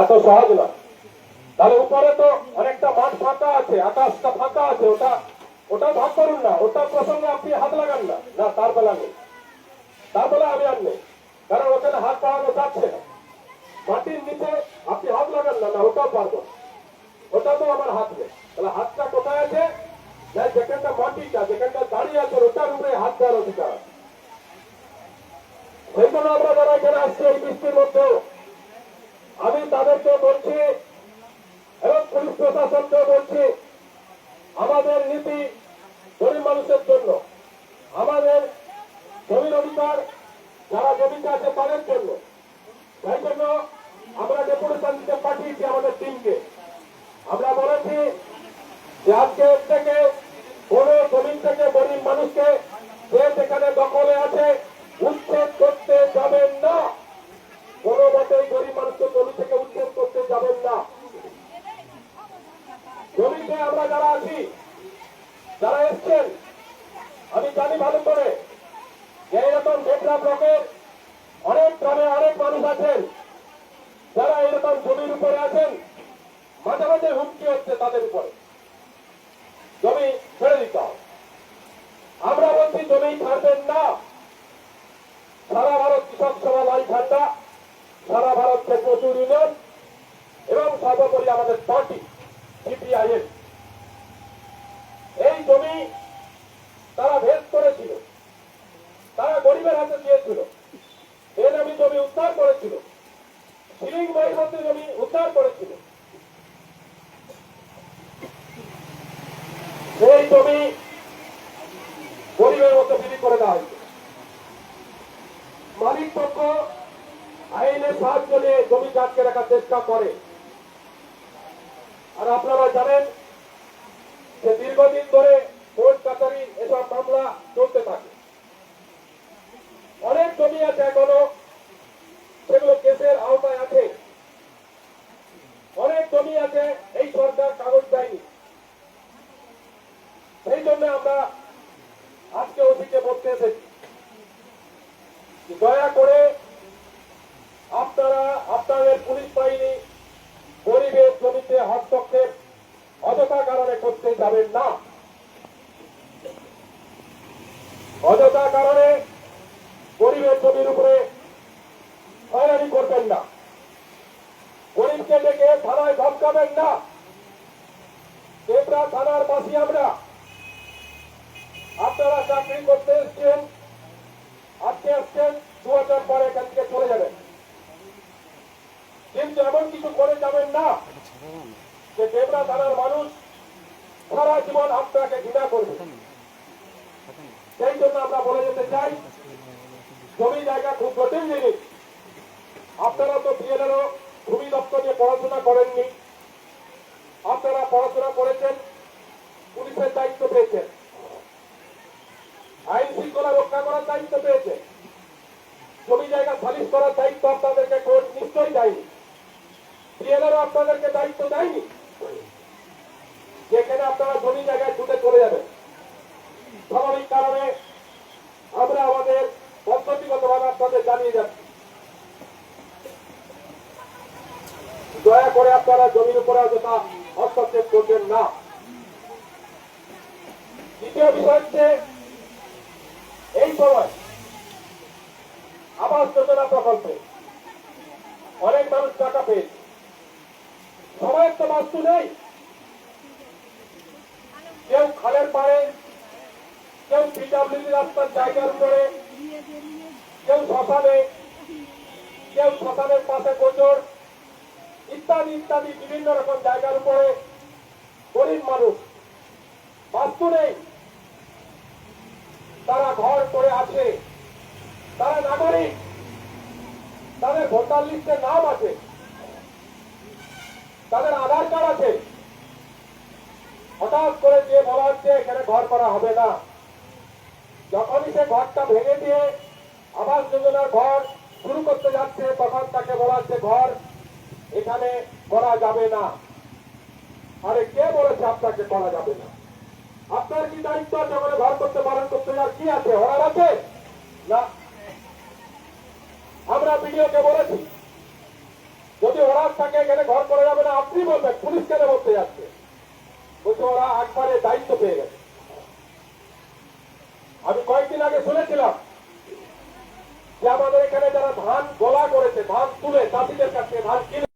এত সহজ না তাহলে উপরে তো অনেকটা মাঠ ফাঁকা আছে, আকাশটা ফাঁকা আছে, ওটা ওটা ভাগ করুন না, ওটা প্রসঙ্গে আপনি হাত লাগান না। না, তার বেলা নেই। তার বেলা আমি আর নেই। কারণ ওখানে হাত পাওয়ানো যাচ্ছে না। মাটির নিচে আপনি হাত লাগান না না, ওটাও পারব। ওটা তো আমার হাত নেই। তাহলে হাতটা কোথায় আছে? না, যেখানটা মাটিটা, যেখানটা দাঁড়িয়ে আছে, ওটার উপরে হাত দেওয়ার অধিকার আছে সেই জন্য আমরা যারা এখানে আসছি, এই বৃষ্টির মধ্যে আমি তাদেরকে বলছি এবং পুলিশ প্রশাসনকে বলছি, আমাদের নীতি গরিব মানুষের জন্য, আমাদের জমির অধিকার যারা জমিতে আছে তাদের জন্য। তাই জন্য আমরা ডেপুটেশন দিতে পাঠিয়েছি আমাদের টিমকে। আমরা বলেছি যে আজকে থেকে কোন জমিন থেকে গরিব মানুষকে যে যেখানে দখলে আছে উচ্ছেদ করতে যাবেন না। কোন মতেই গরিব মানুষকে জমি থেকে উচ্ছেদ করতে যাবেন না জমিতে আমরা যারা আছি যারা এসছেন আমি জানি ভালো করে যে ডেকরা ব্লকের অনেক গ্রামে অনেক মানুষ আছেন। যারা এরকম জমির উপরে আছেন, মাঝে মাঝে হুমকি হচ্ছে তাদের উপরে। জমি ছেড়ে দিতে হবে। আমরা বলছি, জমি ছাড়বেন না। সারা ভারত কৃষক সভা লাই ঠান্ডা। সারা ভারত প্রচুর ইউনিয়ন এবং সর্বোপরি আমাদের পার্টি, সিপিআইএম। এই জমি তারা ভেদ করেছিল। গরিবের হাতে দিয়েছিল। বেনামি জমি উদ্ধার করেছিল। সিলিং বহির্ভূত জমি উদ্ধার করেছিল। সেই জমি গরিবের মতো বিলি করে দেওয়া হয়েছে। মালিক পক্ষ আইনের সাহায্য নিয়ে জমি আটকে রাখার চেষ্টা করে। আর আপনারা জানেন যে দীর্ঘদিন ধরে কোর্ট কাছারি এসব মামলা চলতে থাকে অনেক জমি আছে এখনও সেগুলো কেসের আওতায় আছে অনেক জমি আছে এই সরকার কাগজ দেয়নি সেই জন্য আমরা আজকে ওদিকে বলতে এসেছি যে দয়া করে আপনারা আপনাদের পুলিশ বাহিনী গরিবের জমিতে হস্তক্ষেপ অযথা কারণে করতে যাবেন না। অযথা কারণে গরিবের জমির উপরে হয়রানি করবেন না। গরিবকে ডেকে থানায় ধমকাবেন না। দেবরা থানার বাসী আমরা। আপনারা চাকরি করতে এসছেন, আজকে আসছেন, দু বছর পরে এখান থেকে চলে যাবেন। কিন্তু এমন কিছু করে যাবেন না। যে দেবরা থানার মানুষ সারা জীবন আপনাকে ঘৃণা করবে। সেই জন্য আমরা বলে যেতে চাই, জমি জায়গা খুব জটিল জিনিস। আপনারা তো বিএলএরও ভূমি দপ্তর নিয়ে পড়াশোনা করেননি। আপনারা পড়াশোনা করেছেন, পুলিশের দায়িত্ব পেয়েছেন। আইন শৃঙ্খলা রক্ষা করার দায়িত্ব পেয়েছে জমি জায়গা সালিশ করার দায়িত্ব আপনাদেরকে কোর্ট নিশ্চয়ই দেয়নি। বিএলএরও আপনাদেরকে দায়িত্ব দেয়নি। যেখানে আপনারা জমি জায়গায় ছুটে চলে যাবেন। স্বাভাবিক কারণে আমরা আমাদের পদ্ধতিগতভাবে আপনাদের জানিয়ে যাচ্ছি। দয়া করে আপনারা জমির উপরে অযথা হস্তক্ষেপ করবেন না। দ্বিতীয় বিষয় হচ্ছে, এই সময় আবাস যোজনা প্রকল্পে অনেক মানুষ টাকা পেয়েছে। সবাই তো বাস্তু নেই। কেউ খালের পাড়ে, কেউ পিডাব্লিউডি রাস্তার জায়গার উপরে, কেউ শ্মশানে, কেউ শ্মশানের পাশে গোচর, ইত্যাদি ইত্যাদি, বিভিন্ন রকম জায়গার উপরে গরিব মানুষ বাস্তু নেই। তারা ঘর করে আছে, তারা নাগরিক, তাদের ভোটার লিস্টে নাম আছে। তাদের আধার কার্ড আছে। হঠাৎ করে যে বলা হচ্ছে এখানে ঘর করা হবে না, যখনই সে ঘরটা ভেঙে দিয়ে আবাস যোজনার ঘর শুরু করতে যাচ্ছে, তখন তাকে বলা হচ্ছে ঘর এখানে করা যাবে না। আরে কে বলেছে আপনাকে করা যাবে না? আপনার কি দায়িত্ব আছে ওখানে ঘর করতে বারণ করতে যাওয়ার কি আছে? হরার আছে? না। আমরা বিডিওকে বলেছি ওরা তাকে এখানে ঘর করে যাবে না। আপনি বলবেন পুলিশ কেন বলতে যাচ্ছে। বলছে, ওরা একবারে দায়িত্ব পেয়ে গেছে। আমি কয়েকদিন আগে শুনেছিলাম যে আমাদের এখানে যারা ধান গোলা করেছে, ধান তুলে চাষিদের কাছে ধান কিনে